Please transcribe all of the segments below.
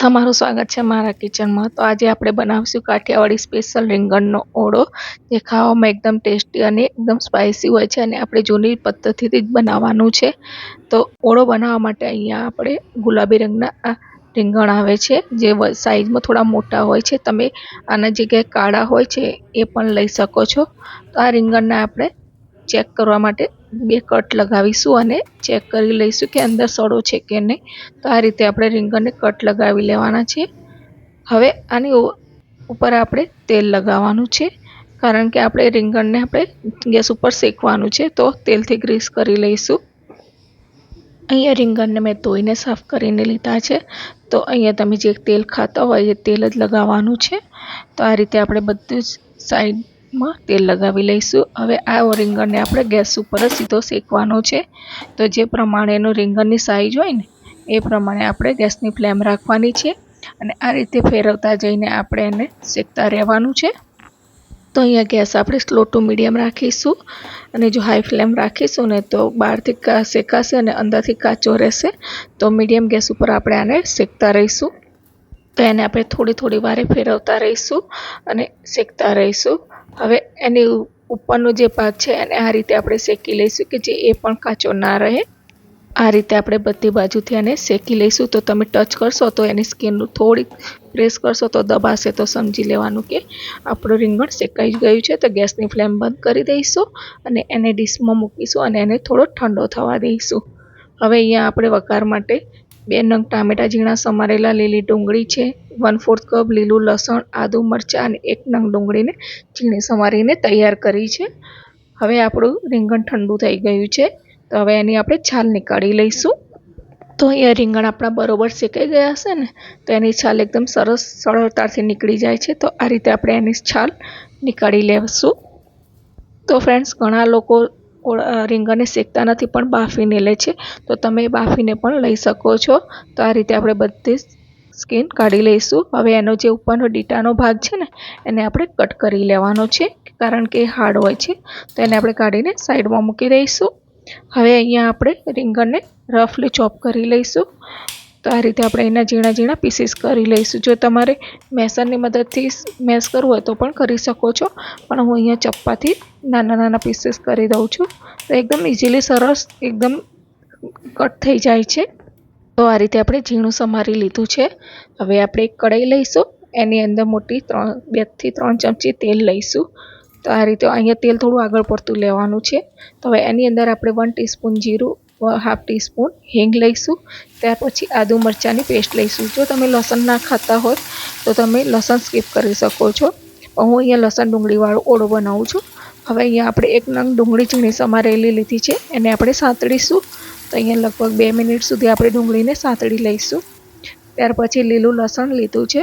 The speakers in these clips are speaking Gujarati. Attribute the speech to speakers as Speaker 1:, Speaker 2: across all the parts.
Speaker 1: તમારું સ્વાગત છે મારા કિચનમાં. તો આજે આપણે બનાવીશું કાઠિયાવાડી સ્પેશિયલ રીંગણનો ઓળો. જે ખાવામાં એકદમ ટેસ્ટી અને એકદમ સ્પાઇસી હોય છે અને આપણે જૂની પદ્ધતિથી જ બનાવવાનું છે. તો ઓળો બનાવવા માટે અહીંયા આપણે ગુલાબી રંગના રીંગણ આવે છે, જે સાઈઝમાં થોડા મોટા હોય છે. તમે આના જગ્યાએ કાળા હોય છે એ પણ લઈ શકો છો. તો આ રીંગણને આપણે ચેક કરવા માટે બે કટ લગાવીશું અને ચેક કરી લઈશું કે અંદર સડો છે કે નહીં. તો આ રીતે આપણે રીંગણને કટ લગાવી લેવાના છે. હવે આની ઉપર આપણે તેલ લગાવવાનું છે. કારણ કે આપણે રીંગણને આપણે ગેસ ઉપર શેકવાનું છે, તો તેલથી ગ્રીસ કરી લઈશું. અહીંયા રીંગણને મેં ધોઈને સાફ કરીને લીધા છે. તો અહીંયા તમે જે તેલ ખાતા હોય એ તેલ જ લગાવવાનું છે. તો આ રીતે આપણે બધું જ સાઈડ માં તેલ લગાવી લઈશું. હવે આ રીંગણને આપણે ગેસ ઉપર જ સીધો શેકવાનો છે. તો જે પ્રમાણેનું રીંગણની સાઈઝ હોય ને, એ પ્રમાણે આપણે ગેસની ફ્લેમ રાખવાની છે. અને આ રીતે ફેરવતા જઈને આપણે એને શેકતા રહેવાનું છે. તો અહીંયા ગેસ આપણે સ્લો ટુ મીડિયમ રાખીશું. અને જો હાઈ ફ્લેમ રાખીશું ને, તો બહારથી શેકાશે અને અંદરથી કાચો રહેશે. તો મીડિયમ ગેસ ઉપર આપણે આને શેકતા રહીશું. તો એને આપણે થોડી થોડી વારે ફેરવતા રહીશું અને શેકતા રહીશું. હવે એની ઉપરનો જે ભાગ છે એને આ રીતે આપણે શેકી લઈશું કે જે એ પણ કાચો ના રહે. આ રીતે આપણે બધી બાજુથી એને શેકી લઈશું. તો તમે ટચ કરશો તો એની સ્કિન થોડીક પ્રેસ કરશો તો દબાશે તો સમજી લેવાનું કે આપણું રીંગણ શેકાઈ ગયું છે. તો ગેસની ફ્લેમ બંધ કરી દઈશું અને એને ડીશમાં મૂકીશું અને એને થોડો ઠંડો થવા દઈશું. હવે અહીંયા આપણે વઘાર માટે બે નંગ ટામેટા ઝીણા સમારેલા લીલી ડુંગળી છે, વન ફોર્થ કપ લીલું લસણ, આદુ મરચાં અને એક નંગ ડુંગળીને ઝીણી સમારીને તૈયાર કરી છે. હવે આપણું રીંગણ ઠંડુ થઈ ગયું છે, તો હવે એની આપણે છાલ નીકાળી લઈશું. તો અહીંયા રીંગણ આપણા બરોબર શેકાઈ ગયા હશે ને, તો એની છાલ એકદમ સરસ સરળતાથી નીકળી જાય છે, તો આ રીતે આપણે એની છાલ નીકાળી લેશું. તો ફ્રેન્ડ્સ, ઘણા લોકો રીંગણને શેકતા નથી, પણ બાફીને લે છે. તો તમે બાફીને પણ લઈ શકો છો. તો આ રીતે આપણે બધી સ્કીન કાઢી લઈશું. હવે એનો જે ઉપરનો ડીટાનો ભાગ છે ને, એને આપણે કટ કરી લેવાનો છે, કારણ કે હાર્ડ હોય છે. તો એને આપણે કાઢીને સાઈડમાં મૂકી દઈશું. હવે અહીંયા આપણે રીંગણને રફલી ચોપ કરી લઈશું. તો આ રીતે આપણે એના ઝીણા ઝીણા પીસીસ કરી લઈશું. જો તમારે મેસરની મદદથી મેસ કરવું હોય તો પણ કરી શકો છો. પણ હું અહીંયા ચપ્પાથી નાના નાના પીસીસ કરી દઉં છું. તો એકદમ ઇઝીલી સરસ, એકદમ કટ થઈ જાય છે. તો આ રીતે આપણે ઝીણું સમારી લીધું છે. હવે આપણે એક કઢાઈ લઈશું. એની અંદર મોટી ત્રણ બેથી ત્રણ ચમચી તેલ લઈશું. તો આ રીતે અહીંયા તેલ થોડું આગળ પડતું લેવાનું છે. તો હવે એની અંદર આપણે વન ટીસ્પૂન જીરું હાફ ટીસ્પૂન હિંગ લઈશું. ત્યાર પછી આદુ મરચાંની પેસ્ટ લઈશું. જો તમે લસણ ના ખાતા હોય તો તમે લસણ સ્કીપ કરી શકો છો. હું અહીંયા લસણ ડુંગળીવાળો ઓળો બનાવું છું. હવે અહીંયા આપણે એક નંગ ડુંગળી ઝીણી સમારેલી લીધી છે. એને આપણે સાંતળીશું. તો અહીંયા લગભગ બે મિનિટ સુધી આપણે ડુંગળીને સાંતળી લઈશું. ત્યાર પછી લીલું લસણ લીધું છે.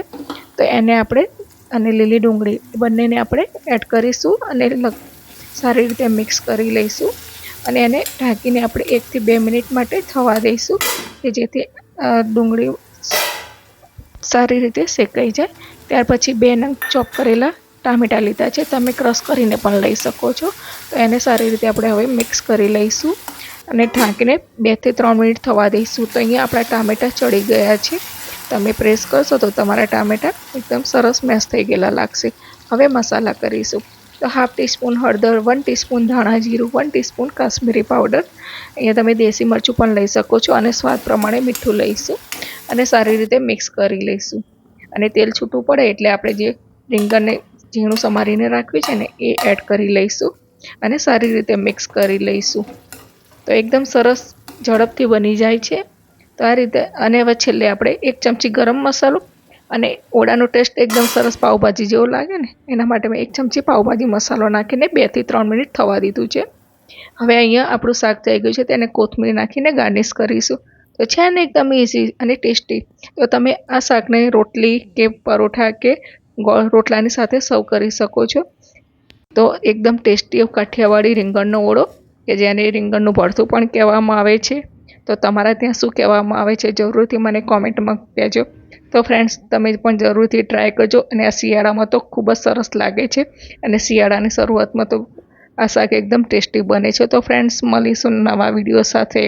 Speaker 1: તો એને આપણે અને લીલી ડુંગળી બંનેને આપણે એડ કરીશું અને સારી રીતે મિક્સ કરી લઈશું. અને એને ઢાંકીને આપણે એકથી બે મિનિટ માટે થવા દઈશું કે જેથી ડુંગળી સારી રીતે શેકાઈ જાય. ત્યાર પછી બે નંગ ચોપ કરેલા ટામેટાં લીધા છે. તમે ક્રશ કરીને પણ લઈ શકો છો. તો એને સારી રીતે આપણે હવે મિક્સ કરી લઈશું અને ઢાંકીને બેથી ત્રણ મિનિટ થવા દઈશું. તો અહીંયા આપણા ટામેટાં ચડી ગયા છે. તમે પ્રેસ કરશો તો તમારા ટામેટાં એકદમ સરસ મેશ થઈ ગયેલા લાગશે. હવે મસાલા કરીશું. તો હાફ ટીસ્પૂન હળદર વન ટીસ્પૂન ધાણા જીરું વન ટીસ્પૂન કાશ્મીરી પાવડર અહીંયા તમે દેશી મરચું પણ લઈ શકો છો અને સ્વાદ પ્રમાણે મીઠું લઈશું અને સારી રીતે મિક્સ કરી લઈશું. અને તેલ છૂટું પડે એટલે આપણે જે રીંગણને ઝીણું સમારીને રાખ્યું છે ને, એ એડ કરી લઈશું અને સારી રીતે મિક્સ કરી લઈશું. તો એકદમ સરસ ઝડપથી બની જાય છે. તો આ રીતે, અને હવે છેલ્લે આપણે એક ચમચી ગરમ મસાલો અને ઓળાનો ટેસ્ટ એકદમ સરસ પાવભાજી જેવો લાગે ને, એના માટે મેં એક ચમચી પાઉભાજી મસાલો નાખીને બેથી ત્રણ મિનિટ થવા દીધું છે. હવે અહીંયા આપણું શાક થઈ ગયું છે તેને કોથમીર નાખીને ગાર્નિશ કરીશું. તો છે ને એકદમ ઇઝી અને ટેસ્ટી. તો તમે આ શાકને રોટલી કે પરોઠા કે રોટલાની સાથે સર્વ કરી શકો છો. તો એકદમ ટેસ્ટી કાઠિયાવાડી રીંગણનો ઓળો, કે જેને રીંગણનું ભરથું પણ કહેવામાં આવે છે. તો તમારા ત્યાં શું કહેવામાં આવે છે જરૂરથી મને કોમેન્ટમાં કહેજો. તો ફ્રેન્ડ્સ તમે પણ જરૂરથી ટ્રાય કરજો. અને આ શિયાળામાં તો ખૂબ જ સરસ લાગે છે. અને શિયાળાની શરૂઆતમાં તો આ શાક એકદમ ટેસ્ટી બને છે. તો ફ્રેન્ડ્સ મળીશું નવા વીડિયો સાથે.